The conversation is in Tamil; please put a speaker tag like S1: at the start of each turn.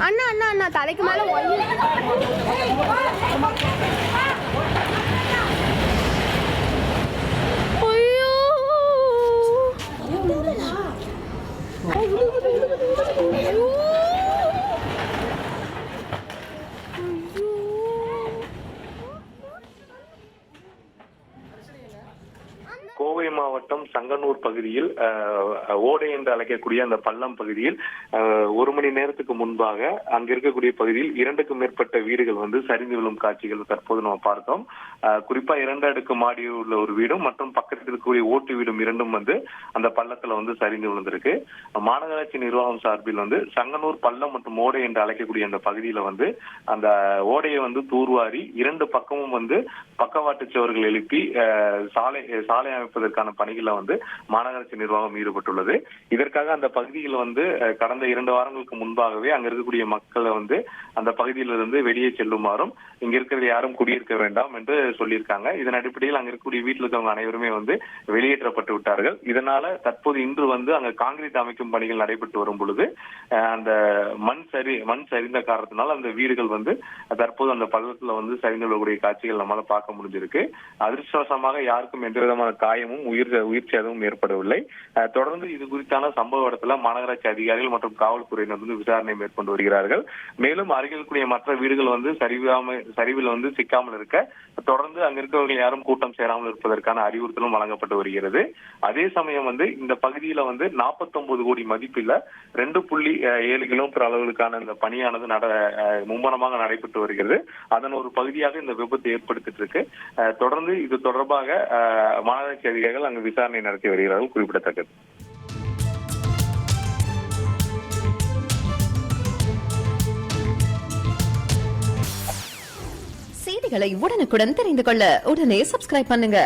S1: அண்ணா அண்ணா. அண்ணா தலைக்கு மேலே ஐயோ.
S2: கோவை மாவட்டம் சங்கனூர் பகுதியில் ஓடை என்று அழைக்கக்கூடிய அந்த பள்ளம் பகுதியில் ஒரு மணி நேரத்துக்கு முன்பாக அங்க இருக்கக்கூடிய பகுதியில் இரண்டுக்கும் மேற்பட்ட வீடுகள் வந்து சரிந்து விழும் காட்சிகள் தற்போது நம்ம பார்த்தோம். குறிப்பா இரண்டு அடுக்கு மாடி உள்ள ஒரு வீடும் மற்றும் பக்கத்தில் இருக்கக்கூடிய ஓட்டு வீடும் இரண்டும் வந்து அந்த பள்ளத்துல வந்து சரிந்து விழுந்திருக்கு. மாநகராட்சி நிர்வாகம் சார்பில் வந்து சங்கனூர் பள்ளம் மற்றும் ஓடை என்று அழைக்கக்கூடிய அந்த பகுதியில வந்து அந்த ஓடையை வந்து தூர்வாரி இரண்டு பக்கமும் வந்து பக்கவாட்டு சுவர்கள் எழுப்பி சாலை சாலை அமைப்பு அமைப்பதற்கான பணிகளை வந்து மாநகராட்சி நிர்வாகம் ஈடுபட்டுள்ளது. இதற்காக அந்த பகுதியில் வந்து கடந்த இரண்டு வாரங்களுக்கு முன்பாகவே அங்க இருக்கக்கூடிய மக்களை வந்து அந்த பகுதியிலிருந்து வெளியே செல்லுமாறும் இங்க இருக்கிறது யாரும் குடியிருக்க வேண்டாம் என்று சொல்லியிருக்காங்க. இதன் அடிப்படையில் அங்க இருக்கக்கூடிய வீட்டில் இருக்கவங்க அனைவருமே வந்து வெளியேற்றப்பட்டு விட்டார்கள். இதனால தற்போது இன்று வந்து அங்க காங்கிரீட் அமைக்கும் பணிகள் நடைபெற்று வரும் பொழுது அந்த மண் சரி மண் சரிந்த காரணத்தினால் அந்த வீடுகள் வந்து தற்போது அந்த பள்ளத்துல வந்து சரிந்து விடக்கூடிய காட்சிகள் நம்மளால பார்க்க முடிஞ்சிருக்கு. அதிர்ஷ்டவசமாக யாருக்கும் எந்த விதமான காயமும் உயிர் உயிர் சேதமும் ஏற்படவில்லை. தொடர்ந்து இது குறித்தான சம்பவ இடத்துல மாநகராட்சி அதிகாரிகள் மற்றும் காவல்துறையினர் வந்து விசாரணை மேற்கொண்டு வருகிறார்கள். மேலும் அருகில் கூடிய மற்ற வீடுகள் வந்து சரிவாம சரிவில் வந்து சிக்காமல் இருக்க தொடர்ந்து அங்க இருக்கவர்கள் யாரும் கூட்டம் சேராமல் இருப்பதற்கான அறிவுறுத்தலும் வழங்கப்பட்டு வருகிறது. அதே சமயம் வந்து இந்த பகுதியில வந்து 49 கோடி மதிப்பில் ரெண்டு புள்ளி ஏழு கிலோமீட்டர் அளவுகளுக்கான இந்த பணியானது நட அஹ், மும்முரமாக நடைபெற்று வருகிறது. அதன் ஒரு பகுதியாக இந்த விபத்து ஏற்படுத்திட்டு இருக்கு. தொடர்ந்து இது தொடர்பாக மாநகராட்சி அதிகாரிகள் அங்கு விசாரணை நடத்தி வருகிறார்கள் குறிப்பிடத்தக்கது.
S3: செய்திகளை உடனுக்குடன் தெரிந்து கொள்ள உடனே சப்ஸ்கிரைப் பண்ணுங்க.